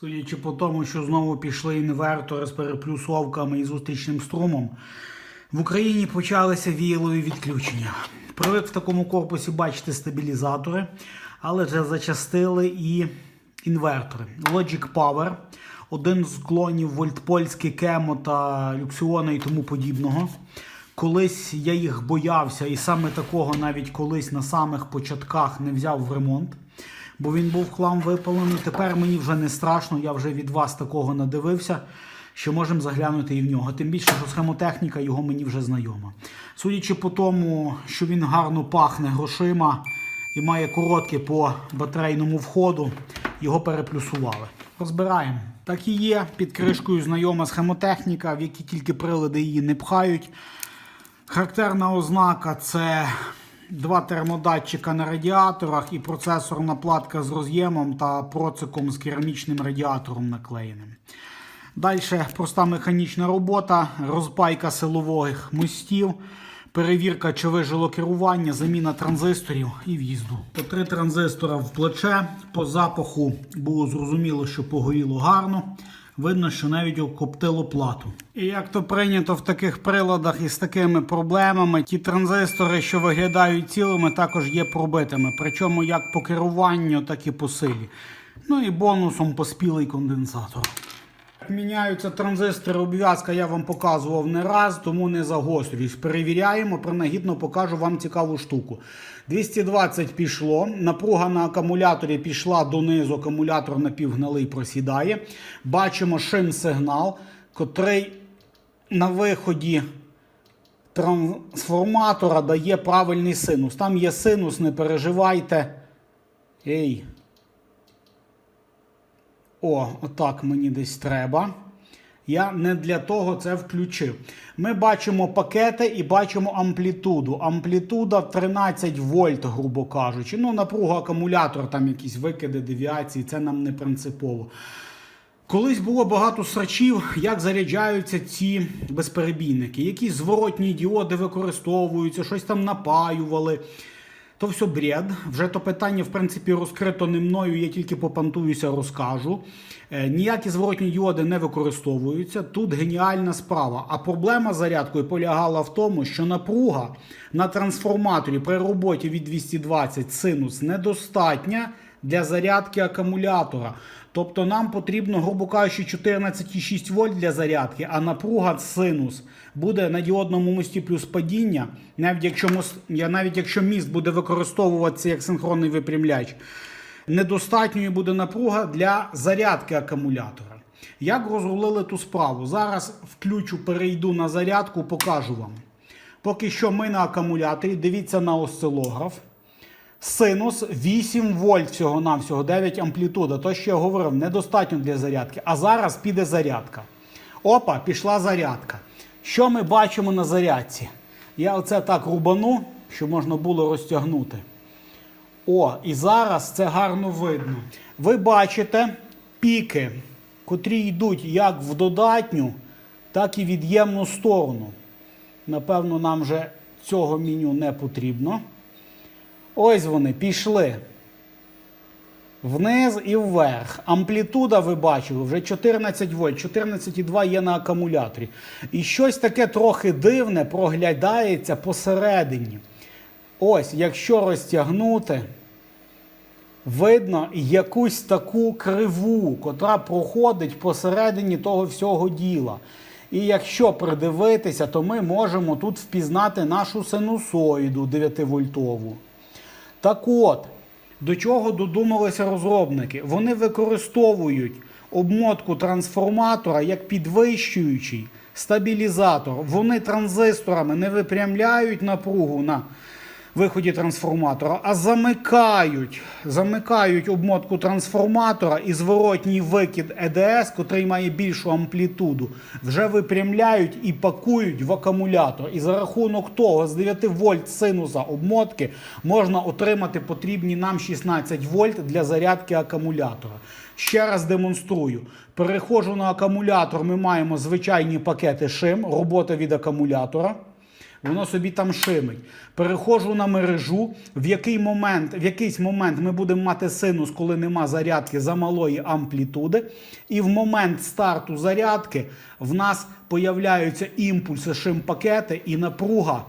Судячи по тому, що знову пішли інвертори з переплюсовками і зустрічним струмом, в Україні почалися віялові відключення. Привик в такому корпусі бачити стабілізатори, але вже зачастили і інвертори. Logic Power, один з клонів Вольтпольське Кемо та Люксіона і тому подібного. Колись я їх боявся, і саме такого навіть колись на самих початках не взяв в ремонт, бо він був хлам випалений. Тепер мені вже не страшно, я вже від вас такого надивився, що можемо заглянути і в нього. Тим більше, що схемотехніка його мені вже знайома. Судячи по тому, що він гарно пахне грошима і має коротке по батарейному входу, його переплюсували. Розбираємо. Так і є під кришкою знайома схемотехніка, в якій тільки прилади її не пхають. Характерна ознака це два термодатчика на радіаторах і процесорна платка з роз'ємом та проциком з керамічним радіатором наклеєним. Далі проста механічна робота, розпайка силових мостів, перевірка, чи вижило керування, заміна транзисторів і в'їзду. По три транзистора в плече. По запаху було зрозуміло, що погоріло гарно. Видно, що навіть окоптило плату. І як то прийнято в таких приладах із такими проблемами, ті транзистори, що виглядають цілими, також є пробитими. Причому як по керуванню, так і по силі. Ну і бонусом поспілий конденсатор. Міняються транзистори, обв'язка я вам показував не раз, тому не загострююсь. Перевіряємо, принагідно покажу вам цікаву штуку. 220 пішло, напруга на акумуляторі пішла донизу, акумулятор напівгналий просідає. Бачимо шим-сигнал, котрий на виході трансформатора дає правильний синус. Там є синус, не переживайте. Ей. О, отак мені десь треба. Я не для того це включив. Ми бачимо пакети і бачимо амплітуду. Амплітуда 13 вольт, грубо кажучи. Ну, напруга акумулятора, там якісь викиди, девіації, це нам не принципово. Колись було багато срачів, як заряджаються ці безперебійники. Які зворотні діоди використовуються, щось там напаювали. То все бред. Вже то питання, в принципі, розкрито не мною, я тільки попантуюся, розкажу. Е, ніякі зворотні діоди не використовуються. Тут геніальна справа. А проблема з зарядкою полягала в тому, що напруга на трансформаторі при роботі від 220 синус недостатня для зарядки акумулятора. Тобто нам потрібно, грубо кажучи, 14,6 вольт для зарядки, а напруга синус буде на діодному мості плюс падіння, навіть якщо, мос- я- навіть якщо міст буде використовуватися як синхронний випрямляч, недостатньою буде напруга для зарядки акумулятора. Як розрулили ту справу? Зараз включу, перейду на зарядку, покажу вам. Поки що ми на акумуляторі, дивіться на осцилограф. Синус 8 вольт всього-навсього, 9 амплітуда. То, що я говорив, недостатньо для зарядки. А зараз піде зарядка. Опа, пішла зарядка. Що ми бачимо на зарядці? Я оце так рубану, щоб можна було розтягнути. О, і зараз це гарно видно. Ви бачите піки, котрі йдуть як в додатню, так і від'ємну сторону. Напевно, нам вже цього меню не потрібно. Ось вони пішли. Вниз і вверх. Амплітуда, ви бачили, вже 14 вольт, 14,2 є на акумуляторі. І щось таке трохи дивне проглядається посередині. Ось, якщо розтягнути, видно якусь таку криву, котра проходить посередині того всього діла. І якщо придивитися, то ми можемо тут впізнати нашу синусоїду 9-вольтову. Так от, до чого додумалися розробники? Вони використовують обмотку трансформатора як підвищуючий стабілізатор. Вони транзисторами не випрямляють напругу на виході трансформатора, а замикають, замикають обмотку трансформатора і зворотній викид ЕДС, котрий має більшу амплітуду, вже випрямляють і пакують в акумулятор. І за рахунок того, з 9 вольт синуса обмотки можна отримати потрібні нам 16 вольт для зарядки акумулятора. Ще раз демонструю. Переходжу на акумулятор. Ми маємо звичайні пакети шим, робота від акумулятора. Воно собі там шимить. Переходжу на мережу. В який момент, в якийсь момент ми будемо мати синус, коли нема зарядки за малої амплітуди. І в момент старту зарядки в нас появляються імпульси шим-пакети, і напруга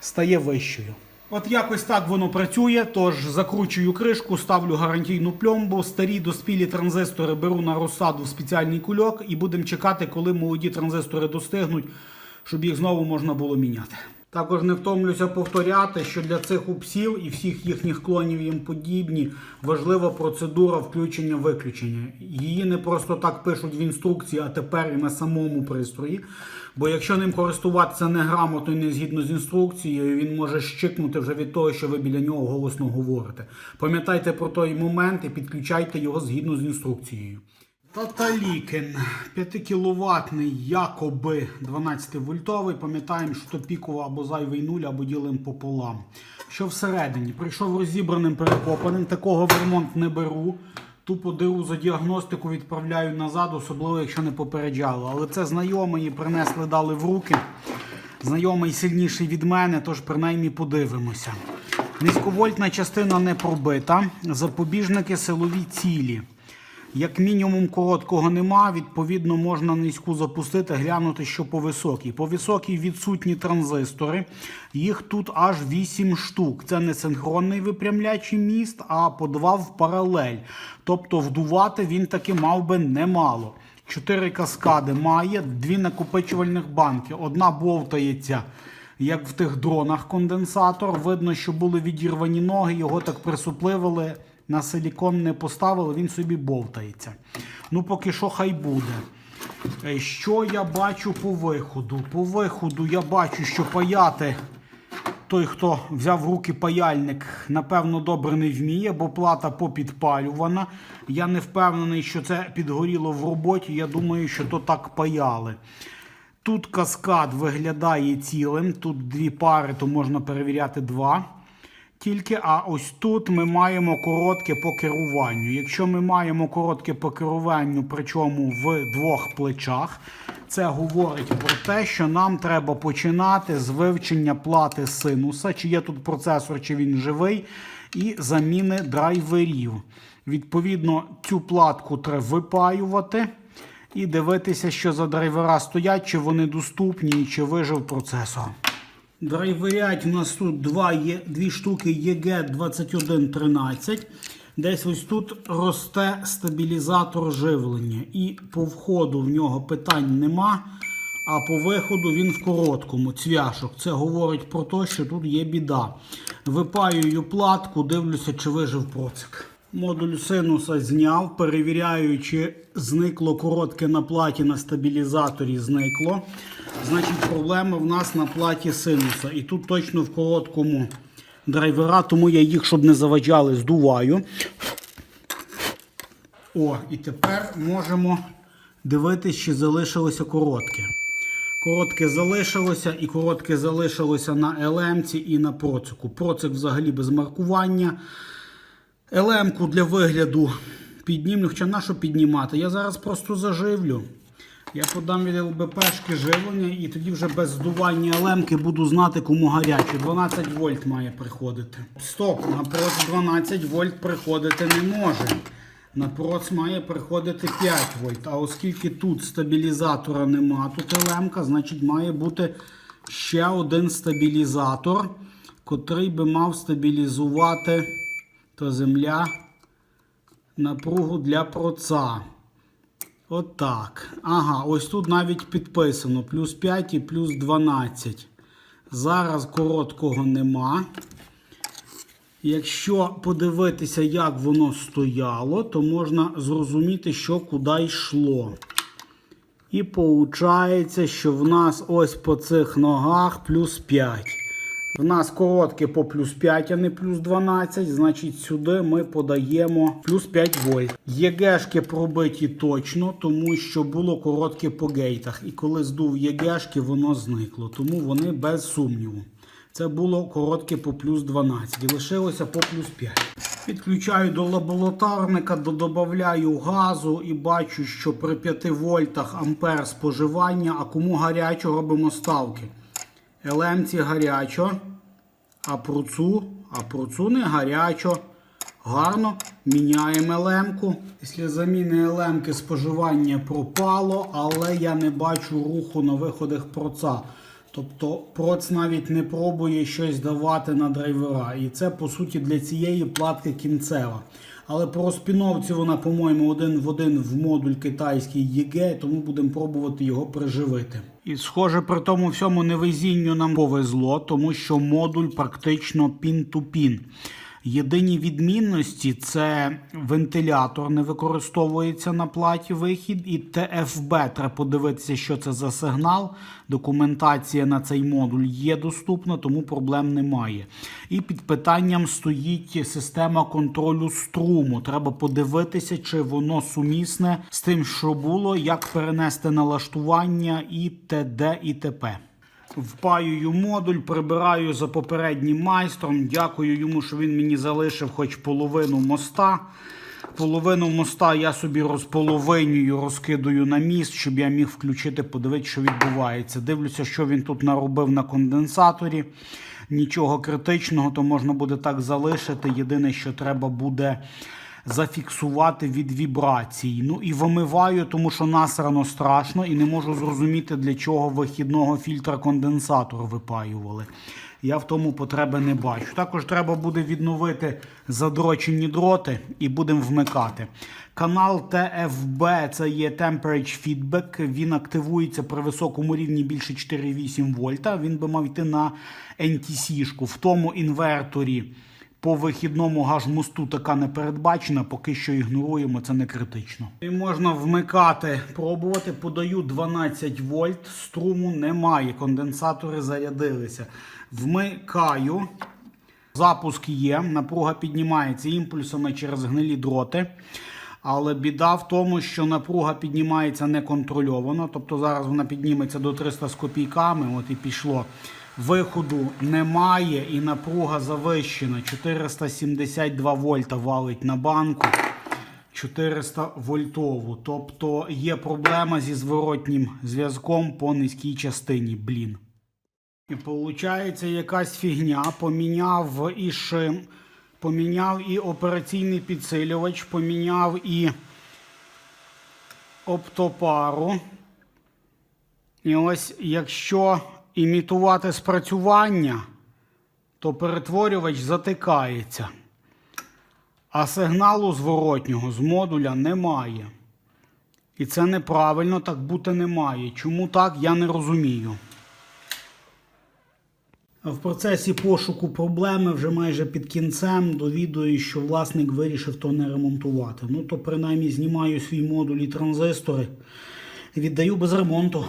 стає вищою. От якось так воно працює. Тож закручую кришку, ставлю гарантійну пломбу. Старі доспілі транзистори беру на розсаду в спеціальний кульок і будемо чекати, коли молоді транзистори достигнуть, щоб їх знову можна було міняти. Також не втомлюся повторяти, що для цих упсів і всіх їхніх клонів їм подібні важлива процедура включення-виключення. Її не просто так пишуть в інструкції, а тепер і на самому пристрої. Бо якщо ним користуватися неграмотно і не згідно з інструкцією, він може щикнути вже від того, що ви біля нього голосно говорите. Пам'ятайте про той момент і підключайте його згідно з інструкцією. Таталікен 5 кВт, якоби 12 вольтовий. Пам'ятаємо, що то пікова або зайвий нуль, або ділимо пополам. Що всередині? Прийшов розібраним, перекопаним. Такого в ремонт не беру. Тупо диру за діагностику відправляю назад, особливо якщо не попереджали. Але це знайомий принесли, дали в руки. Знайомий сильніший від мене, тож принаймні подивимося. Низьковольтна частина не пробита. Запобіжники силові цілі. Як мінімум короткого нема, відповідно можна низьку запустити, глянути, що по високій. По високій відсутні транзистори. Їх тут аж 8 штук. Це не синхронний випрямлячий міст, а по два в паралель. Тобто вдувати він таки мав би немало. Чотири каскади має, дві накопичувальних банки. Одна бовтається, як в тих дронах конденсатор. Видно, що були відірвані ноги, його так присупливили на силікон не поставили, він собі бовтається. Ну, поки що хай буде. Е, Що я бачу по виходу? По виходу я бачу, що паяти той, хто взяв в руки паяльник, напевно, добре не вміє, бо плата попідпалювана. Я не впевнений, що це підгоріло в роботі. Я думаю, що то так паяли. Тут каскад виглядає цілим. Тут дві пари, то можна перевіряти два. Тільки, а ось тут ми маємо коротке по керуванню. Якщо ми маємо коротке по керуванню, причому в двох плечах, це говорить про те, що нам треба починати з вивчення плати синуса, чи є тут процесор, чи він живий, і заміни драйверів. Відповідно, цю платку треба випаювати і дивитися, що за драйвера стоять, чи вони доступні, чи вижив процесор. Драйверять у нас тут два, дві штуки EG2113. Десь ось тут росте стабілізатор живлення. І по входу в нього питань нема. А по виходу він в короткому цвяшок. Це говорить про те, що тут є біда. Випаюю платку, дивлюся, чи вижив процик. Модуль синуса зняв, перевіряю, чи зникло коротке на платі на стабілізаторі. Зникло. Значить, проблема в нас на платі синуса. І тут точно в короткому драйвера, тому я їх, щоб не заваджали, здуваю. О, і тепер можемо дивитися, чи залишилося коротке. Коротке залишилося і коротке залишилося на елемці і на процику. Процик взагалі без маркування. Елемку для вигляду піднімлю. Хоча на що піднімати? Я зараз просто заживлю. Я подам від ЛБПшки живлення і тоді вже без здування елемки буду знати, кому гаряче. 12 вольт має приходити. Стоп, на проц 12 вольт приходити не може. На проц має приходити 5 вольт. А оскільки тут стабілізатора нема, тут елемка, значить має бути ще один стабілізатор, котрий би мав стабілізувати то земля напругу для проца. Отак. Ага, ось тут навіть підписано плюс 5 і плюс 12. Зараз короткого нема. Якщо подивитися, як воно стояло, то можна зрозуміти, що куди йшло. І виходить, що в нас ось по цих ногах плюс 5. В нас коротке по плюс 5, а не плюс 12. Значить, сюди ми подаємо плюс 5 вольт. ЄГшки пробиті точно, тому що було коротке по гейтах. І коли здув ЄГшки, воно зникло. Тому вони без сумніву. Це було коротке по плюс 12 і лишилося по плюс 5. Підключаю до лабораторника, додаю газу і бачу, що при 5 вольтах ампер споживання, а кому гарячу робимо ставки. Елемці гарячо, а пруцу, а пруцу не гарячо. Гарно міняємо елемку. Після заміни елемки споживання пропало, але я не бачу руху на виходах проца. Тобто проц навіть не пробує щось давати на драйвера. І це по суті для цієї платки кінцева. Але по розпіновці вона, по-моєму, один в один в модуль китайський ЄГЕ, тому будемо пробувати його приживити. І схоже, при тому всьому невезінню нам повезло, тому що модуль практично пін-ту-пін. Єдині відмінності це вентилятор не використовується на платі вихід, і ТФБ. Треба подивитися, що це за сигнал. Документація на цей модуль є доступна, тому проблем немає. І під питанням стоїть система контролю струму. Треба подивитися, чи воно сумісне з тим, що було, як перенести налаштування і т.д. і т.п. Впаюю модуль, прибираю за попереднім майстром. Дякую йому, що він мені залишив хоч половину моста. Половину моста я собі розполовинюю, розкидаю на міст, щоб я міг включити, подивитися, що відбувається. Дивлюся, що він тут наробив на конденсаторі. Нічого критичного, то можна буде так залишити. Єдине, що треба буде зафіксувати від вібрацій. Ну і вимиваю, тому що насрано страшно, і не можу зрозуміти, для чого вихідного фільтра конденсатор випаювали. Я в тому потреби не бачу. Також треба буде відновити задрочені дроти і будемо вмикати. Канал TFB це є Temperature Feedback. Він активується при високому рівні більше 4,8 вольта. Він би мав йти на NTC-шку. В тому інверторі по вихідному гаж-мосту така не передбачена, поки що ігноруємо, це не критично. І можна вмикати, пробувати. Подаю 12 вольт, струму немає, конденсатори зарядилися. Вмикаю. Запуск є, напруга піднімається імпульсами через гнилі дроти. Але біда в тому, що напруга піднімається неконтрольовано. Тобто зараз вона підніметься до 300 з копійками. От і пішло. Виходу немає і напруга завищена. 472 вольта валить на банку. 400 вольтову. Тобто є проблема зі зворотнім зв'язком по низькій частині. Блін. І виходить якась фігня. Поміняв і шим, поміняв і операційний підсилювач, поміняв і оптопару. І ось якщо імітувати спрацювання, то перетворювач затикається. А сигналу зворотнього з модуля немає. І це неправильно, так бути не має. Чому так, я не розумію. В процесі пошуку проблеми вже майже під кінцем довідую, що власник вирішив то не ремонтувати. Ну то принаймні знімаю свій модуль і транзистори. Віддаю без ремонту.